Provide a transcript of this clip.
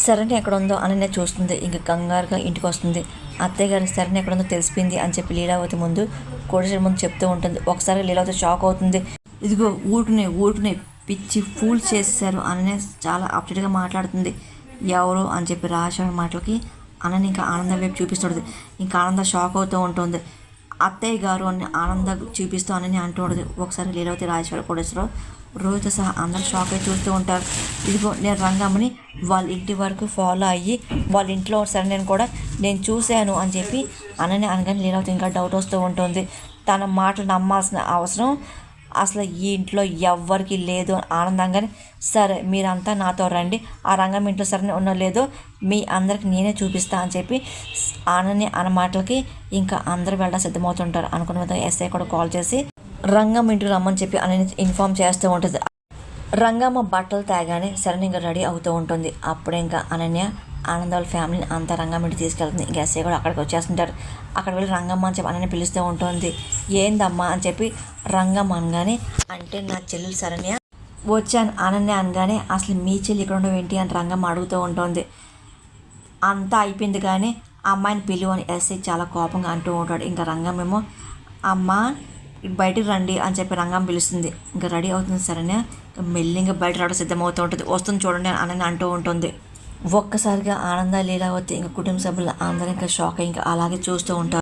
శరణి ఎక్కడ ఉందో అనన్య చూస్తుంది. ఇంక కంగారుగా ఇంటికి వస్తుంది అత్తయ్య గారి శరణి ఎక్కడ ఉందో తెలిసిపోయింది అని చెప్పి లీలావతి ముందు కోటేశ్వర ముందు చెప్తూ ఉంటుంది. ఒకసారి లీలావతి షాక్ అవుతుంది. ఇదిగో ఊరుకునే ఊరుకునే పిచ్చి ఫూల్ చేసేసారు అనన్య చాలా అప్డేట్గా మాట్లాడుతుంది. ఎవరు అని చెప్పి రాజేశ్వరి మాటలకి అనన్య ఇంకా ఆనందం వైపు చూపిస్తుంది ఇంకా ఆనంద షాక్ అవుతూ ఉంటుంది. అత్తయ్య గారు అని ఆనంద చూపిస్తూ అనని అంటూ ఉంటుంది. ఒకసారి లీలావతి రాజేశ్వర కోటేశ్వరరావు రోజుతో సహా అందరూ షాక్ అయి చూస్తూ ఉంటారు. ఇదిగో నేను రంగమ్మని వాళ్ళ ఇంటి వరకు ఫాలో అయ్యి వాళ్ళ ఇంట్లో సరే నేను కూడా నేను చూశాను అని చెప్పి అనని అనగానే లీలావతి ఇంకా డౌట్ వస్తూ ఉంటుంది. తన మాటలు నమ్మాల్సిన అవసరం అసలు ఈ ఇంట్లో ఎవ్వరికి లేదు అని ఆనందంగానే సరే మీరంతా నాతో రండి. ఆ రంగం ఇంట్లో సరే ఉన్నో లేదో. మీ అందరికి నేనే చూపిస్తా అని చెప్పి ఆనని అన్న మాటలకి ఇంకా అందరూ వెళ్ళ సిద్ధమవుతుంటారు అనుకున్న విధంగా ఎస్ఐ కూడా కాల్ చేసి రంగం ఇంటికి రమ్మని చెప్పి అని ఇన్ఫామ్ చేస్తూ ఉంటుంది. రంగమ్మ బట్టలు తాగానే శరణ్ ఇంకా రెడీ అవుతూ ఉంటుంది. అప్పుడే ఇంకా అనన్య ఆనంద్ వాళ్ళ ఫ్యామిలీని అంతా రంగమ్మ తీసుకెళ్తుంది. ఇంకా ఎస్ఐ కూడా అక్కడికి వచ్చేస్తుంటారు అక్కడ వెళ్ళి రంగమ్మ అని చెప్పి అనన్య పిలుస్తూ ఉంటుంది. ఏందమ్మా? అని చెప్పి రంగమ్మ అనగానే అంటే నా చెల్లెలు శరణ్య. వచ్చాను అనన్య అనగానే అసలు మీ చెల్లి ఇక్కడ ఉండవు ఏంటి? అని రంగమ్మ అడుగుతూ ఉంటుంది. అంతా అయిపోయింది కానీ అమ్మాయిని పిలువు అని ఎస్ఐ చాలా కోపంగా అంటూ ఉంటాడు. ఇంకా రంగమ్మేమో అమ్మ బయటికి రండి అని చెప్పి రంగం పిలుస్తుంది. ఇంకా రెడీ అవుతుంది సరేనే మెల్లిగా బయట రావడం సిద్ధమవుతూ ఉంటుంది. వస్తుంది చూడండి అని అంటూ ఉంటుంది. ఒక్కసారిగా ఆనంద లీలావతి ఇంకా కుటుంబ సభ్యులు అందరూ ఇంకా షాక్ ఇంకా అలాగే చూస్తూ ఉంటారు.